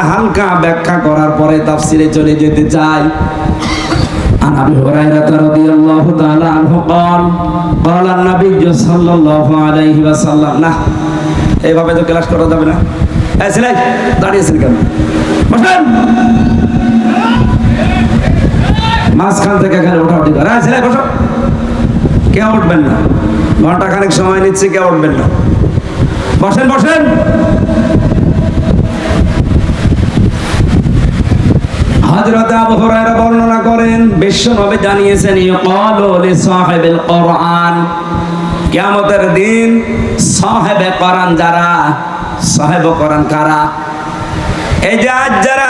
হালকা ব্যাখ্যা করার পরে তাফসিরে চলে যেতে চাই عن ابي هريره رضي الله تعالى عنه قال قال النبي صلى الله عليه وسلم না এইভাবে তো ক্লাস করা যাবে না এই ছেলে দাঁড়িয়েছেন কেন বসেন মাঝখান থেকে এখানে ওঠা উঠি করে এই ছেলে বসো কে উঠবেন না ঘন্টা খানেক সময় নিচ্ছে কে উঠবেন না বসেন বসেন বর্ণনা করেন জানিয়েছেন দিন যারা, সাহেব কারা? যারা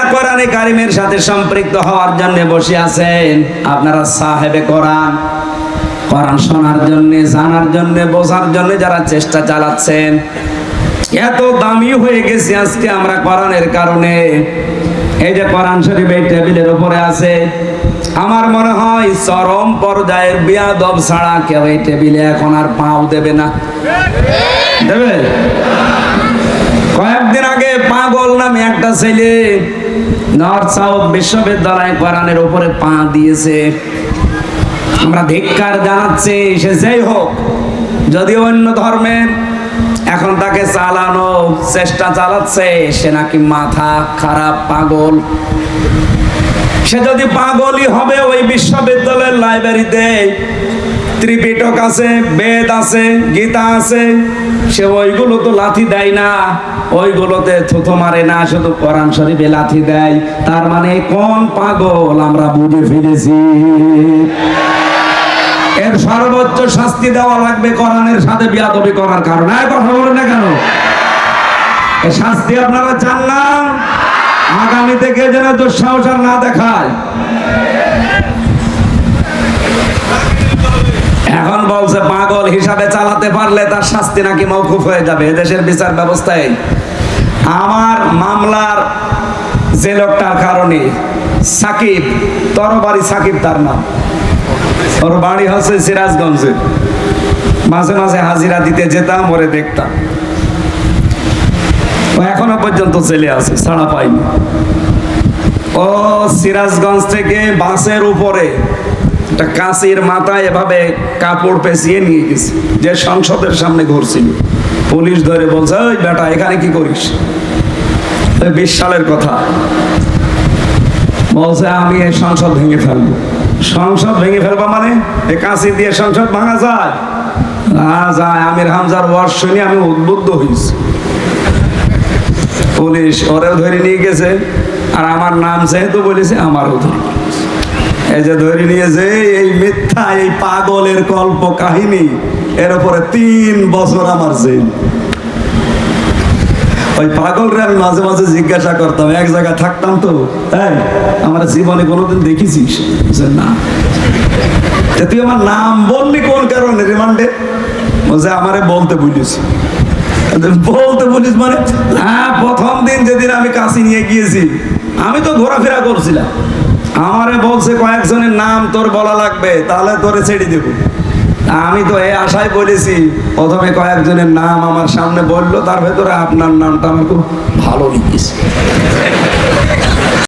সম্পৃক্ত হওয়ার জন্য বসে আছেন, আপনারা সাহেবে কোরআন। কোরআন শোনার জন্য, জানার জন্য, বোঝার জন্য যারা চেষ্টা চালাচ্ছেন, এত দামি হয়ে গেছে আজকে আমরা কোরআনের কারণে। এই যে কোরআন শরীফ এই টেবিলের উপরে আছে, আমার মনে হয় চরম পর্যায়ের বিয়াদব ছাড়া কেউ এই টেবিলে এখন আর পাও দেবে না। দেবে? কয়েকদিন আগে পাগল নামে একটা ছেলে নর্থ সাউথ বিশ্ববিদ্যালয় কোরআনের উপরে পা দিয়েছে। আমরা ধিক্কার জানাচ্ছি, সে যেই হোক, যদি অন্য ধর্মের এখন তাকে চালানো, চেষ্টা চালাচ্ছে, সে নাকি মাথা খারাপ, পাগল। সে যদি পাগলই হবে ওই বিশ্ববিদ্যালয়ের লাইব্রেরিতে, ত্রিপিটক আছে, বেদ আছে, গীতা আছে, সে ওইগুলো তো লাথি দেয় না, ওইগুলোতে থুথু মারে না, শুধু কোরআন শরীফে লাথি দেয়। তার মানে কোন পাগল আমরা বুঝে ফেলেছি। এর সর্বোচ্চ শাস্তি দেওয়া লাগবে কোরআনের সাথে বিয়াদবি করার কারণে। কথা বলেন না কেন? এই শাস্তি আপনারা চান না? আগামী থেকে যেন দুঃসাহস আর না দেখায়? এখন বলছে, পাগল হিসাবে চালাতে পারলে তার শাস্তি নাকি মৌকুফ হয়ে যাবে দেশের বিচার ব্যবস্থায়। আমার মামলার যে লোকটার কারণে সাকিব, তরবারি সাকিব তার নাম। ওর বাড়ি হচ্ছে সিরাজগঞ্জে। মাঝে মাঝে হাজিরা দিতে যেতাম, ওরে দেখতাম। ও এখনও পর্যন্ত চলে আছে, ছাড়া পাইনি। ও সিরাজগঞ্জ থেকে বাসের উপরে একটা কাঁচির মাথায় এভাবে কাপড় পেঁচিয়ে নিয়ে গেছে, যে সংসদের সামনে ঘুরছিল। পুলিশ ধরে বলছে ওই বেটা, এখানে কি করিস? বিশ সালের কথা। বলছে, আমি এই সংসদ ভেঙে ফেলব। সংসদ ভেঙে ফেলব মানে? এ দিয়ে সংসদ ভাঙা যায়। না যায়, আমির হামজার ওয়ার্ড শুনে আমি উদ্বুদ্ধ হয়েছি পুলিশ ওরেও ধরে নিয়ে গেছে, আর আমার নাম যেহেতু বলেছে, আমারও ধরে এই যে ধরে নিয়েছে এই মিথ্যা, এই পাগলের কল্প কাহিনী এর উপরে তিন বছর আমার জেল। ওই পাগলরে আমি মাঝে মাঝে জিজ্ঞাসা করতাম এক জায়গায় থাকতাম তো তাই? আমার জীবনে কোনোদিন দেখেছিস? বলছে, না। তুই আমার নাম বললি কোন কারণে রিমান্ডে? বলছে আমারে বলতে বলিস বলতে বলিস মানে? হ্যাঁ প্রথম দিন যেদিন আমি কাশি নিয়ে গিয়েছি আমি তো ঘোরাফেরা করছিলাম। আমারে বলছে কয়েকজনের নাম তোর বলা লাগবে তাহলে তোরে ছেড়ে দেবো। আমি তো এই আশায় বলেছি, প্রথমে কয়েকজনের নাম আমার সামনে বলল, তার ভেতরে আপনার নামটা আমার খুব ভালো লেগেছে।